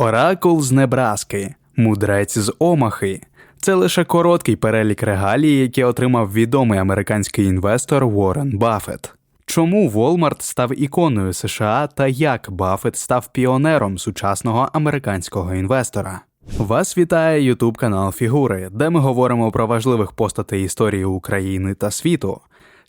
Оракул з Небраски, мудрець з Омахи. Це лише короткий перелік регалій, які отримав відомий американський інвестор Уоррен Баффет. Чому Walmart став іконою США та як Баффет став піонером сучасного американського інвестора? Вас вітає Ютуб канал Фігури, де ми говоримо про важливих постатей історії України та світу.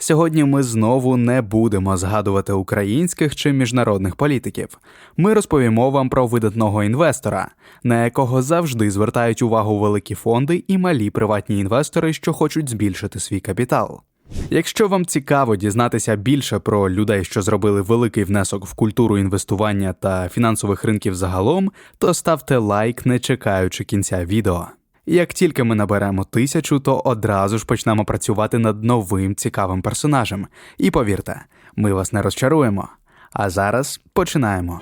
Сьогодні ми знову не будемо згадувати українських чи міжнародних політиків. Ми розповімо вам про видатного інвестора, на якого завжди звертають увагу великі фонди і малі приватні інвестори, що хочуть збільшити свій капітал. Якщо вам цікаво дізнатися більше про людей, що зробили великий внесок в культуру інвестування та фінансових ринків загалом, то ставте лайк, не чекаючи кінця відео. Як тільки ми наберемо тисячу, то одразу ж почнемо працювати над новим цікавим персонажем. І повірте, ми вас не розчаруємо. А зараз починаємо.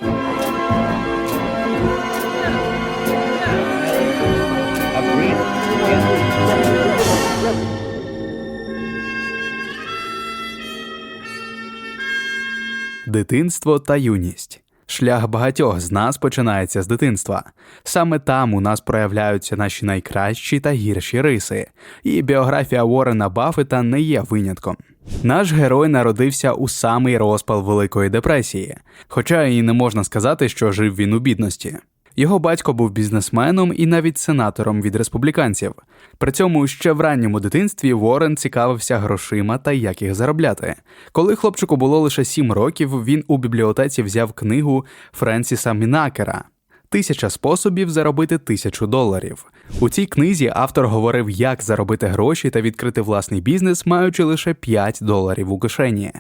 Дитинство та юність. Шлях багатьох з нас починається з дитинства. Саме там у нас проявляються наші найкращі та гірші риси, і біографія Уоррена Баффета не є винятком. Наш герой народився у самий розпал Великої депресії, хоча і не можна сказати, що жив він у бідності. Його батько був бізнесменом і навіть сенатором від республіканців. При цьому ще в ранньому дитинстві Ворен цікавився грошима та як їх заробляти. Коли хлопчику було лише сім років, він у бібліотеці взяв книгу Френсіса Мінакера. Тисяча способів заробити тисячу доларів. У цій книзі автор говорив, як заробити гроші та відкрити власний бізнес, маючи лише 5 доларів у кишені.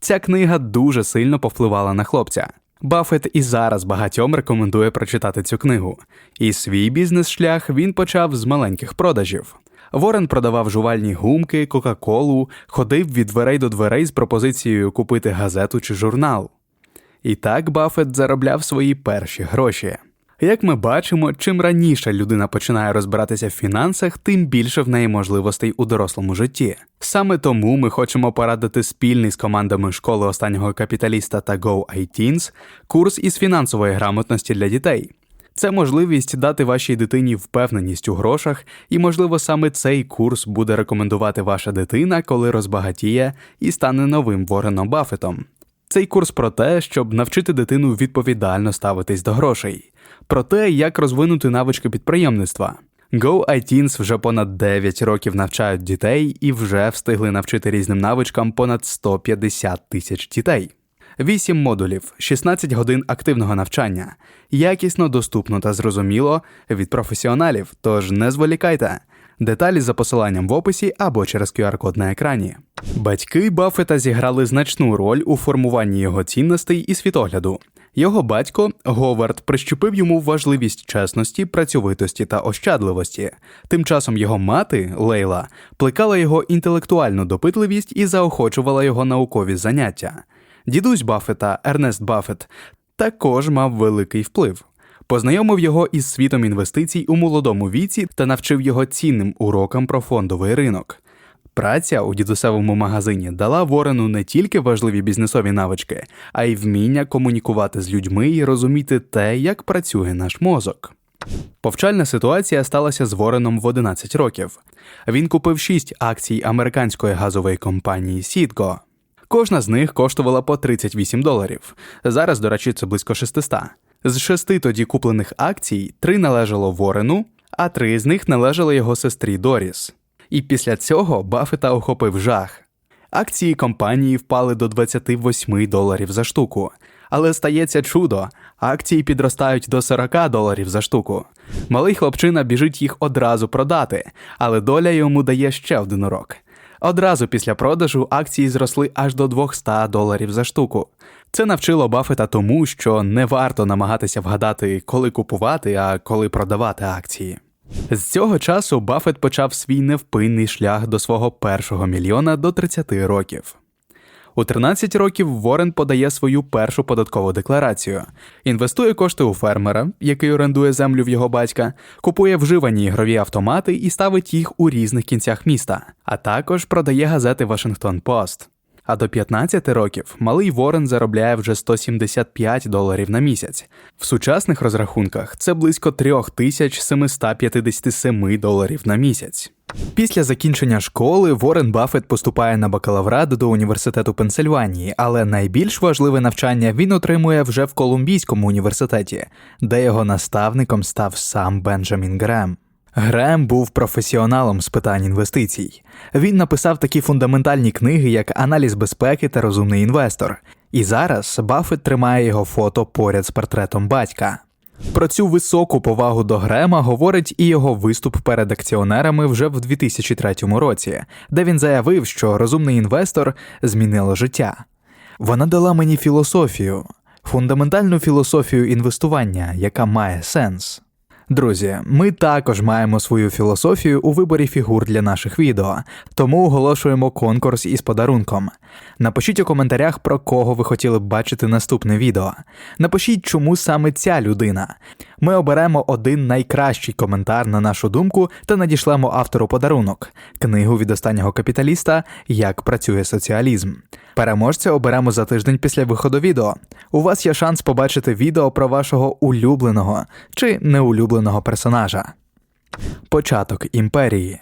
Ця книга дуже сильно повпливала на хлопця. Баффет і зараз багатьом рекомендує прочитати цю книгу. І свій бізнес-шлях він почав з маленьких продажів. Ворен продавав жувальні гумки, Кока-Колу, ходив від дверей до дверей з пропозицією купити газету чи журнал. І так Баффет заробляв свої перші гроші. Як ми бачимо, чим раніше людина починає розбиратися в фінансах, тим більше в неї можливостей у дорослому житті. Саме тому ми хочемо порадити спільний з командами школи останнього капіталіста та Go iTeens курс із фінансової грамотності для дітей. Це можливість дати вашій дитині впевненість у грошах, і, можливо, саме цей курс буде рекомендувати ваша дитина, коли розбагатіє і стане новим Вореном Баффетом. Цей курс про те, щоб навчити дитину відповідально ставитись до грошей, про те, як розвинути навички підприємництва. Go iTeens вже понад 9 років навчають дітей і вже встигли навчити різним навичкам понад 150 тисяч дітей. 8 модулів, 16 годин активного навчання, якісно, доступно та зрозуміло від професіоналів. Тож не зволікайте. Деталі за посиланням в описі або через QR-код на екрані. Батьки Баффета зіграли значну роль у формуванні його цінностей і світогляду. Його батько Говард прищепив йому важливість чесності, працьовитості та ощадливості. Тим часом його мати Лейла плекала його інтелектуальну допитливість і заохочувала його наукові заняття. Дідусь Баффета, Ернест Баффет, також мав великий вплив. Познайомив його із світом інвестицій у молодому віці та навчив його цінним урокам про фондовий ринок. Праця у дідусевому магазині дала Ворену не тільки важливі бізнесові навички, а й вміння комунікувати з людьми і розуміти те, як працює наш мозок. Повчальна ситуація сталася з Вореном в 11 років. Він купив 6 акцій американської газової компанії Сітко. Кожна з них коштувала по 38 доларів. Зараз, до речі, це близько 600. З шести тоді куплених акцій три належало Ворену, а три з них належали його сестрі Доріс. І після цього Баффета охопив жах. Акції компанії впали до 28 доларів за штуку. Але стається чудо, акції підростають до 40 доларів за штуку. Малий хлопчина біжить їх одразу продати, але доля йому дає ще один урок. Одразу після продажу акції зросли аж до 200 доларів за штуку. Це навчило Баффета тому, що не варто намагатися вгадати, коли купувати, а коли продавати акції. З цього часу Баффет почав свій невпинний шлях до свого першого мільйона до 30 років. У 13 років Ворен подає свою першу податкову декларацію, інвестує кошти у фермера, який орендує землю в його батька, купує вживані ігрові автомати і ставить їх у різних кінцях міста, а також продає газети Вашингтон Пост. А до 15 років малий Ворен заробляє вже 175 доларів на місяць. В сучасних розрахунках це близько 3757 доларів на місяць. Після закінчення школи Ворен Баффет поступає на бакалаврат до університету Пенсильванії, але найбільш важливе навчання він отримує вже в Колумбійському університеті, де його наставником став сам Бенджамін Грем. Грем був професіоналом з питань інвестицій. Він написав такі фундаментальні книги, як Аналіз безпеки та розумний інвестор. І зараз Баффет тримає його фото поряд з портретом батька. Про цю високу повагу до Грема говорить і його виступ перед акціонерами вже в 2003 році, де він заявив, що розумний інвестор змінило життя. Вона дала мені філософію, фундаментальну філософію інвестування, яка має сенс. Друзі, ми також маємо свою філософію у виборі фігур для наших відео, тому оголошуємо конкурс із подарунком. Напишіть у коментарях, про кого ви хотіли б бачити наступне відео. Напишіть, чому саме ця людина. Ми оберемо один найкращий коментар на нашу думку та надішлемо автору подарунок книгу від останнього капіталіста Як працює соціалізм. Переможця оберемо за тиждень після виходу відео. У вас є шанс побачити відео про вашого улюбленого чи неулюбленого персонажа. Початок імперії.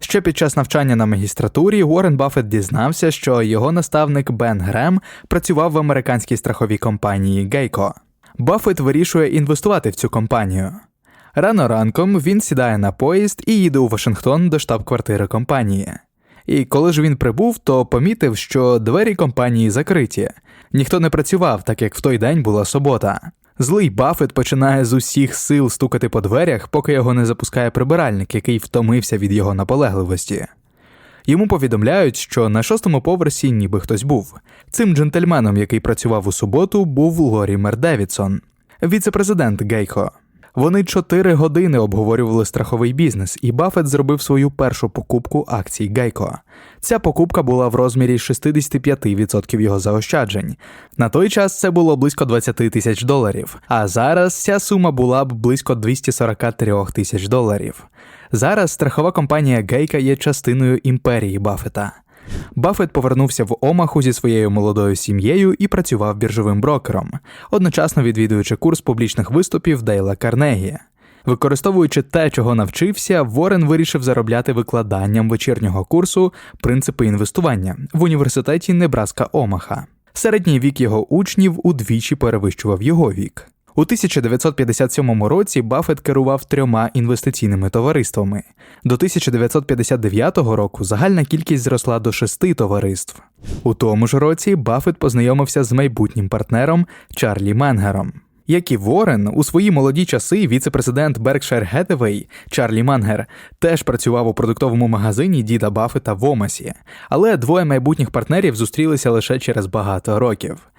Ще під час навчання на магістратурі Уоррен Баффет дізнався, що його наставник Бен Грем працював в американській страховій компанії Гейко. Баффет вирішує інвестувати в цю компанію. Рано ранком він сідає на поїзд і їде у Вашингтон до штаб-квартири компанії. І коли ж він прибув, то помітив, що двері компанії закриті. Ніхто не працював, так як в той день була субота. Злий Баффет починає з усіх сил стукати по дверях, поки його не запускає прибиральник, який втомився від його наполегливості. Йому повідомляють, що на шостому поверсі ніби хтось був. Цим джентльменом, який працював у суботу, був Лорімер Девідсон, віце-президент Гейко. Вони чотири години обговорювали страховий бізнес, і Баффет зробив свою першу покупку акцій Гейко. Ця покупка була в розмірі 65% його заощаджень. На той час це було близько 20 тисяч доларів, а зараз ця сума була б близько 243 тисяч доларів. Зараз страхова компанія Гейка є частиною імперії Баффета. Баффет повернувся в Омаху зі своєю молодою сім'єю і працював біржовим брокером, одночасно відвідуючи курс публічних виступів Дейла Карнегі. Використовуючи те, чого навчився, Ворен вирішив заробляти викладанням вечірнього курсу принципи інвестування в університеті Небраска Омаха. Середній вік його учнів удвічі перевищував його вік. У 1957 році Баффет керував трьома інвестиційними товариствами. До 1959 року загальна кількість зросла до шести товариств. У тому ж році Баффет познайомився з майбутнім партнером Чарлі Менгером. Як і Ворен, у свої молоді часи віце-президент Berkshire Hathaway Чарлі Мангер теж працював у продуктовому магазині Діда Баффета в Омасі, але двоє майбутніх партнерів зустрілися лише через багато років.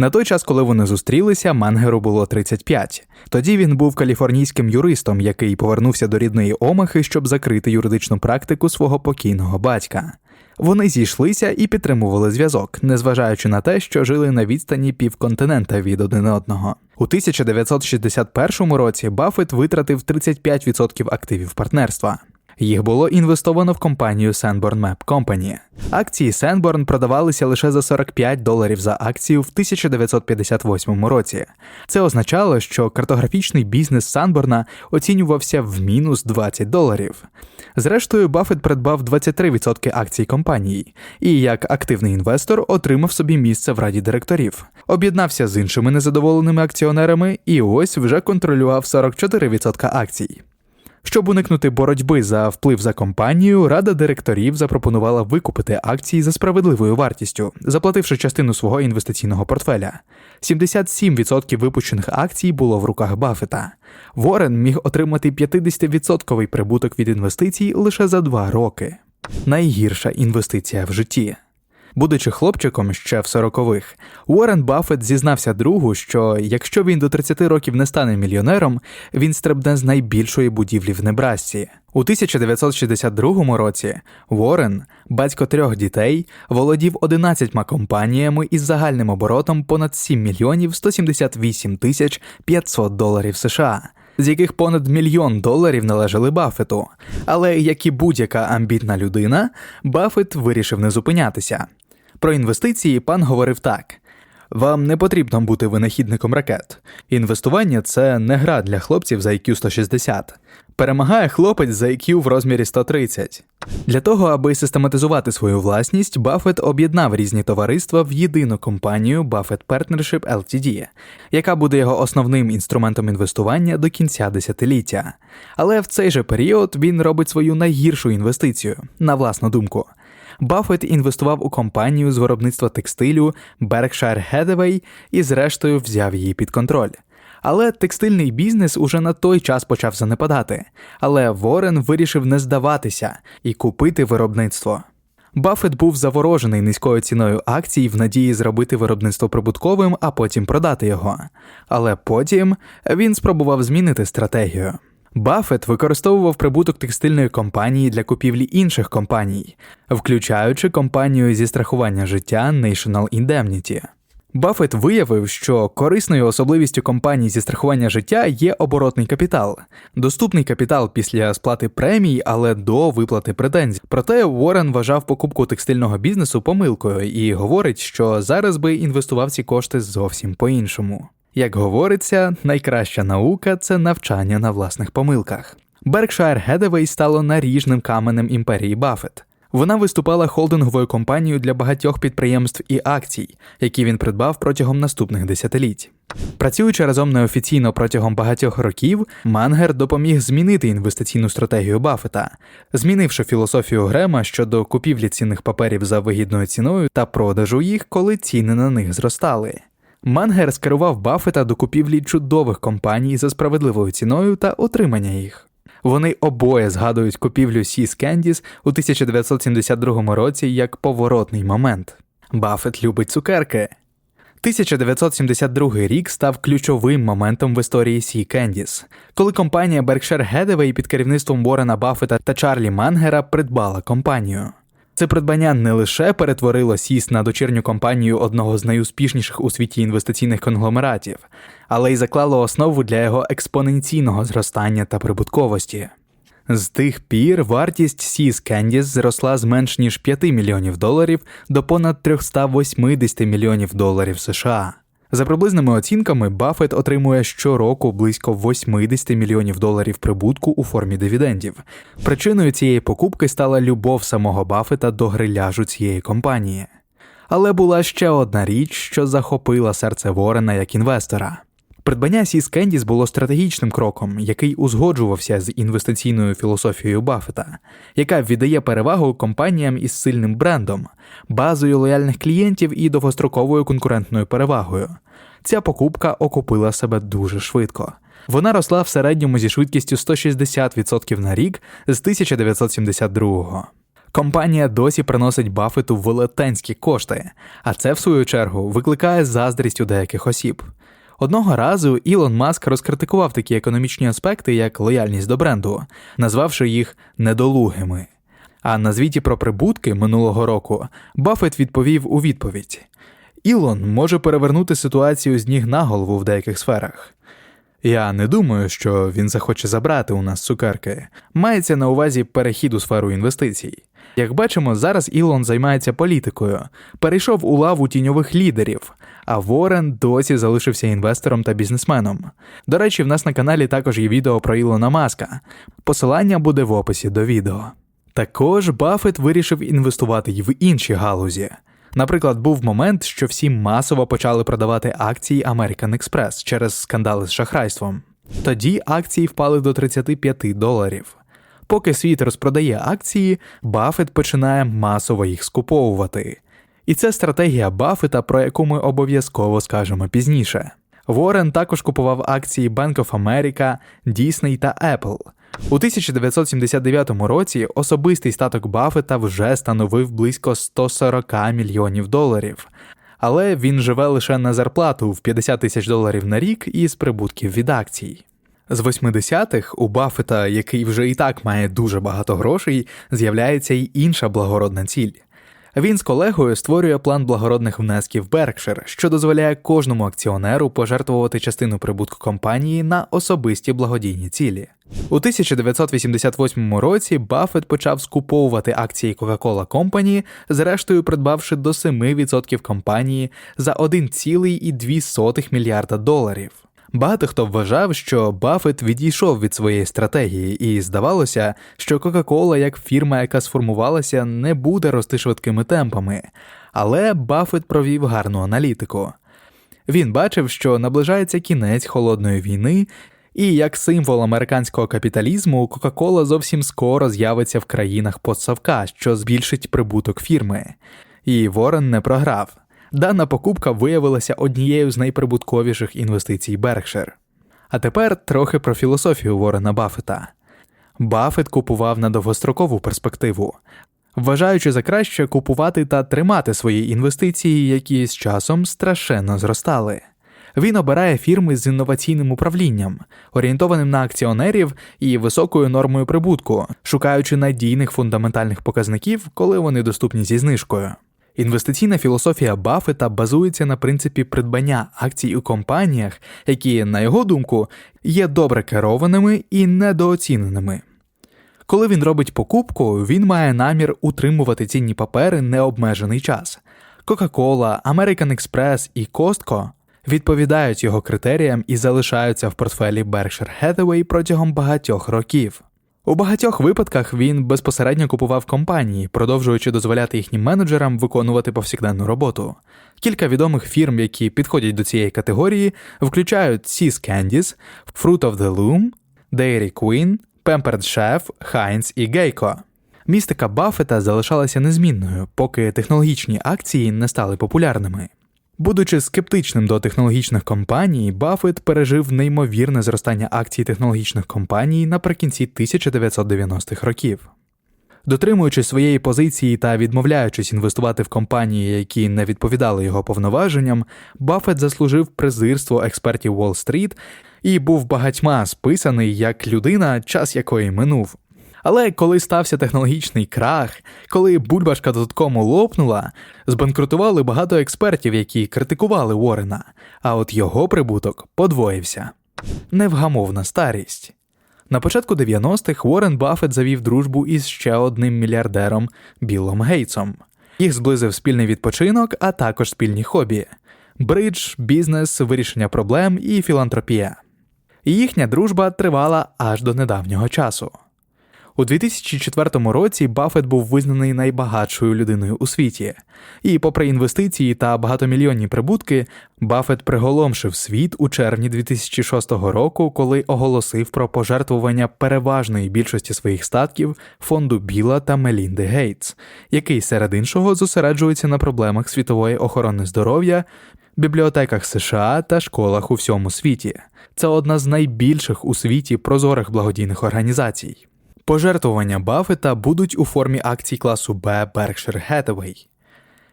На той час, коли вони зустрілися, Мангеру було 35. Тоді він був каліфорнійським юристом, який повернувся до рідної Омахи, щоб закрити юридичну практику свого покійного батька. Вони зійшлися і підтримували зв'язок, незважаючи на те, що жили на відстані півконтинента від один одного. У 1961 році Баффет витратив 35% активів партнерства. Їх було інвестовано в компанію Sanborn Map Company. Акції Sanborn продавалися лише за 45 доларів за акцію в 1958 році. Це означало, що картографічний бізнес Санборна оцінювався в мінус 20 доларів. Зрештою, Баффет придбав 23% акцій компанії і, як активний інвестор, отримав собі місце в раді директорів, об'єднався з іншими незадоволеними акціонерами і ось вже контролював 44% акцій. Щоб уникнути боротьби за вплив за компанію, рада директорів запропонувала викупити акції за справедливою вартістю, заплативши частину свого інвестиційного портфеля. 77% випущених акцій було в руках Баффета. Ворен міг отримати 50% прибуток від інвестицій лише за два роки. Найгірша інвестиція в житті. Будучи хлопчиком ще в сорокових, Уоррен Баффет зізнався другу, що якщо він до 30 років не стане мільйонером, він стрибне з найбільшої будівлі в Небрасці. У 1962 році Уоррен, батько трьох дітей, володів 11 компаніями із загальним оборотом понад 7 мільйонів 178 тисяч 500 доларів США. З яких понад мільйон доларів належали Баффету. Але як і будь-яка амбітна людина, Баффет вирішив не зупинятися. Про інвестиції пан говорив так: вам не потрібно бути винахідником ракет. Інвестування це не гра для хлопців за IQ 160. Перемагає хлопець за IQ в розмірі 130. Для того, аби систематизувати свою власність, Баффет об'єднав різні товариства в єдину компанію Buffett Partnership Ltd, яка буде його основним інструментом інвестування до кінця десятиліття. Але в цей же період він робить свою найгіршу інвестицію, на власну думку. Баффет інвестував у компанію з виробництва текстилю Berkshire Hathaway і зрештою взяв її під контроль. Але текстильний бізнес уже на той час почав занепадати. Але Ворен вирішив не здаватися і купити виробництво. Баффет був заворожений низькою ціною акцій в надії зробити виробництво прибутковим, а потім продати його. Але потім він спробував змінити стратегію. Баффет використовував прибуток текстильної компанії для купівлі інших компаній, включаючи компанію зі страхування життя National Indemnity. Баффет виявив, що корисною особливістю компаній зі страхування життя є оборотний капітал, доступний капітал після сплати премій, але до виплати претензій. Проте Уоррен вважав покупку текстильного бізнесу помилкою і говорить, що зараз би інвестував ці кошти зовсім по-іншому. Як говориться, найкраща наука це навчання на власних помилках. Berkshire Hathaway стало наріжним каменем імперії Баффет. Вона виступала холдинговою компанією для багатьох підприємств і акцій, які він придбав протягом наступних десятиліть. Працюючи разом неофіційно протягом багатьох років, Мангер допоміг змінити інвестиційну стратегію Баффета, змінивши філософію Грема щодо купівлі цінних паперів за вигідною ціною та продажу їх, коли ціни на них зростали. Мангер скерував Баффета до купівлі чудових компаній за справедливою ціною та отримання їх. Вони обоє згадують купівлю Seas Candies у 1972 році як поворотний момент. Баффет любить цукерки. 1972 рік став ключовим моментом в історії Sea Candies, коли компанія Berkshire Hathaway під керівництвом Уоррена Баффета та Чарлі Мангера придбала компанію. Це придбання не лише перетворило Сіс на дочірню компанію одного з найуспішніших у світі інвестиційних конгломератів, але й заклало основу для його експоненційного зростання та прибутковості. З тих пір вартість Сіс Кендіс зросла з менш ніж 5 мільйонів доларів до понад 380 мільйонів доларів США. За приблизними оцінками, Баффет отримує щороку близько 80 мільйонів доларів прибутку у формі дивідендів. Причиною цієї покупки стала любов самого Баффета до гриляжу цієї компанії. Але була ще одна річ, що захопила серце Ворена як інвестора. Придбання Сіс Кендіс було стратегічним кроком, який узгоджувався з інвестиційною філософією Баффета, яка віддає перевагу компаніям із сильним брендом, базою лояльних клієнтів і довгостроковою конкурентною перевагою. Ця покупка окупила себе дуже швидко. Вона росла в середньому зі швидкістю 160% на рік з 1972-го. Компанія досі приносить Баффету велетенські кошти, а це, в свою чергу, викликає заздрість у деяких осіб. Одного разу Ілон Маск розкритикував такі економічні аспекти, як лояльність до бренду, назвавши їх недолугими. А на звіті про прибутки минулого року Баффет відповів у відповідь: Ілон може перевернути ситуацію з ніг на голову в деяких сферах. Я не думаю, що він захоче забрати у нас цукерки. Мається на увазі перехід у сферу інвестицій. Як бачимо, зараз Ілон займається політикою, перейшов у лаву тіньових лідерів, а Ворен досі залишився інвестором та бізнесменом. До речі, в нас на каналі також є відео про Ілона Маска. Посилання буде в описі до відео. Також Баффет вирішив інвестувати й в інші галузі. Наприклад, був момент, що всі масово почали продавати акції American Express через скандали з шахрайством. Тоді акції впали до 35 доларів. Поки світ розпродає акції, Баффет починає масово їх скуповувати. І це стратегія Баффета, про яку ми обов'язково скажемо пізніше. Ворен також купував акції Bank of America, Disney та Apple. У 1979 році особистий статок Баффета вже становив близько 140 мільйонів доларів, але він живе лише на зарплату в 50 тисяч доларів на рік із прибутків від акцій. З 80-х у Баффета, який вже і так має дуже багато грошей, з'являється й інша благородна ціль. Він з колегою створює план благородних внесків Berkshire, що дозволяє кожному акціонеру пожертвувати частину прибутку компанії на особисті благодійні цілі. У 1988 році Баффет почав скуповувати акції Coca-Cola Company, зрештою придбавши до 7% компанії за 1,2 мільярда доларів. Багато хто вважав, що Баффет відійшов від своєї стратегії, і здавалося, що Coca-Cola, як фірма, яка сформувалася, не буде рости швидкими темпами. Але Баффет провів гарну аналітику. Він бачив, що наближається кінець холодної війни, і як символ американського капіталізму, Кока-Кола зовсім скоро з'явиться в країнах постсавка, що збільшить прибуток фірми. І Ворен не програв. Дана покупка виявилася однією з найприбутковіших інвестицій Беркшир. А тепер трохи про філософію Ворена Баффета. Баффет купував на довгострокову перспективу, вважаючи за краще купувати та тримати свої інвестиції, які з часом страшенно зростали. Він обирає фірми з інноваційним управлінням, орієнтованим на акціонерів і високою нормою прибутку, шукаючи надійних фундаментальних показників, коли вони доступні зі знижкою. Інвестиційна філософія Баффета базується на принципі придбання акцій у компаніях, які, на його думку, є добре керованими і недооціненими. Коли він робить покупку, він має намір утримувати цінні папери необмежений час. Coca-Cola, American Express і Costco відповідають його критеріям і залишаються в портфелі Berkshire Hathaway протягом багатьох років. У багатьох випадках він безпосередньо купував компанії, продовжуючи дозволяти їхнім менеджерам виконувати повсякденну роботу. Кілька відомих фірм, які підходять до цієї категорії, включають Seas Candies, Fruit of the Loom, Dairy Queen, Pampered Chef, Heinz і Geico. Містика Баффета залишалася незмінною, поки технологічні акції не стали популярними. Будучи скептичним до технологічних компаній, Баффет пережив неймовірне зростання акцій технологічних компаній наприкінці 1990-х років. Дотримуючи своєї позиції та відмовляючись інвестувати в компанії, які не відповідали його повноваженням, Баффет заслужив презирство експертів Уолл-стріт і був багатьма списаний як людина, час якої минув. Але коли стався технологічний крах, коли бульбашка додаткому лопнула, збанкрутували багато експертів, які критикували Уоррена, а от його прибуток подвоївся. Невгамовна старість. На початку 90-х Уоррен Баффет завів дружбу із ще одним мільярдером Біллом Гейтсом. Їх зблизив спільний відпочинок, а також спільні хобі: бридж, бізнес, вирішення проблем і філантропія. І їхня дружба тривала аж до недавнього часу. У 2004 році Баффет був визнаний найбагатшою людиною у світі, і, попри інвестиції та багатомільйонні прибутки, Баффет приголомшив світ у червні 2006 року, коли оголосив про пожертвування переважної більшості своїх статків фонду Біла та Мелінди Гейтс, який серед іншого зосереджується на проблемах світової охорони здоров'я, бібліотеках США та школах у всьому світі. Це одна з найбільших у світі прозорих благодійних організацій. Пожертвування Баффета будуть у формі акцій класу Б Berkshire Hathaway.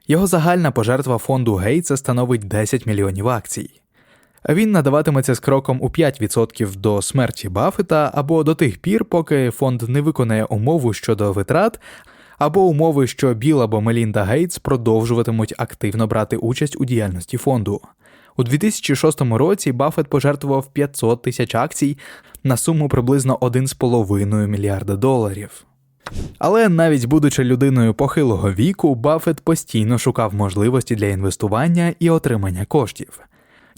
Його загальна пожертва фонду Гейтса становить 10 мільйонів акцій. Він надаватиметься з кроком у 5% до смерті Баффета або до тих пір, поки фонд не виконає умову щодо витрат, або умови, що Біл або Мелінда Гейтс продовжуватимуть активно брати участь у діяльності фонду. У 2006 році Баффет пожертвував 500 тисяч акцій на суму приблизно 1,5 мільярда доларів. Але навіть будучи людиною похилого віку, Баффет постійно шукав можливості для інвестування і отримання коштів.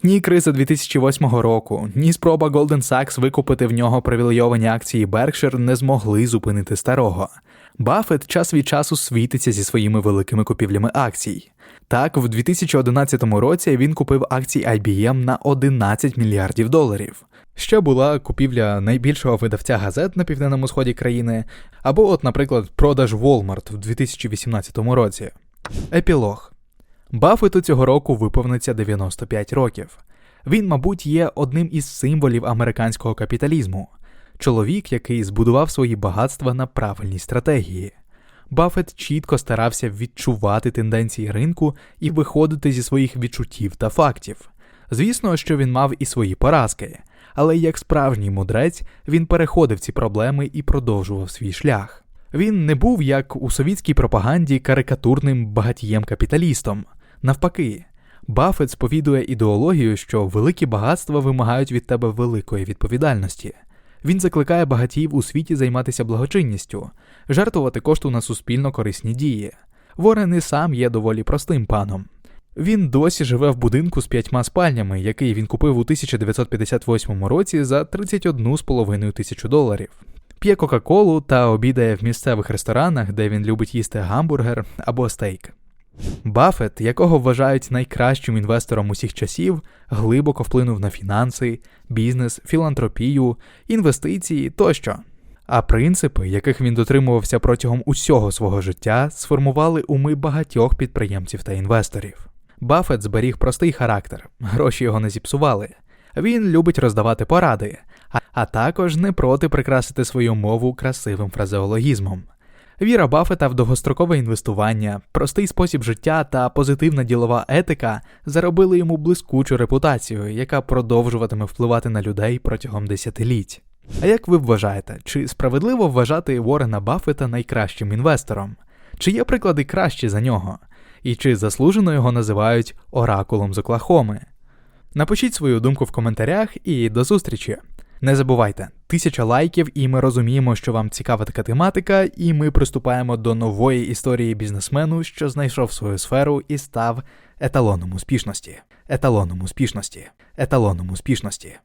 Ні криза 2008 року, ні спроба Goldman Sachs викупити в нього привілейовані акції Berkshire не змогли зупинити старого. Баффет час від часу світиться зі своїми великими купівлями акцій. Так, в 2011 році він купив акції IBM на 11 мільярдів доларів. Ще була купівля найбільшого видавця газет на південному сході країни, або, от, наприклад, продаж Walmart в 2018 році. Епілог Баффету цього року виповниться 95 років. Він, мабуть, є одним із символів американського капіталізму, чоловік, який збудував свої багатства на правильній стратегії. Баффет чітко старався відчувати тенденції ринку і виходити зі своїх відчуттів та фактів. Звісно, що він мав і свої поразки, але як справжній мудрець він переходив ці проблеми і продовжував свій шлях. Він не був, як у совітській пропаганді, карикатурним багатієм-капіталістом. Навпаки, Баффет сповідує ідеологію, що великі багатства вимагають від тебе великої відповідальності. Він закликає багатіїв у світі займатися благочинністю, жертвувати кошту на суспільно корисні дії. Ворен і сам є доволі простим паном. Він досі живе в будинку з п'ятьма спальнями, який він купив у 1958 році за 31,5 тисячу доларів. П'є Кока-Колу та обідає в місцевих ресторанах, де він любить їсти гамбургер або стейк. Баффет, якого вважають найкращим інвестором усіх часів, глибоко вплинув на фінанси, бізнес, філантропію, інвестиції тощо. А принципи, яких він дотримувався протягом усього свого життя, сформували уми багатьох підприємців та інвесторів. Баффет зберіг простий характер, гроші його не зіпсували. Він любить роздавати поради, а- також не проти прикрасити свою мову красивим фразеологізмом. Віра Баффета в довгострокове інвестування, простий спосіб життя та позитивна ділова етика заробили йому блискучу репутацію, яка продовжуватиме впливати на людей протягом десятиліть. А як ви вважаєте, чи справедливо вважати Уоррена Баффета найкращим інвестором? Чи є приклади кращі за нього? І чи заслужено його називають оракулом з Оклахоми? Напишіть свою думку в коментарях і до зустрічі. Не забувайте, тисяча лайків, і ми розуміємо, що вам цікава така тематика, і ми приступаємо до нової історії бізнесмену, що знайшов свою сферу і став еталоном успішності. Еталоном успішності. Еталоном успішності.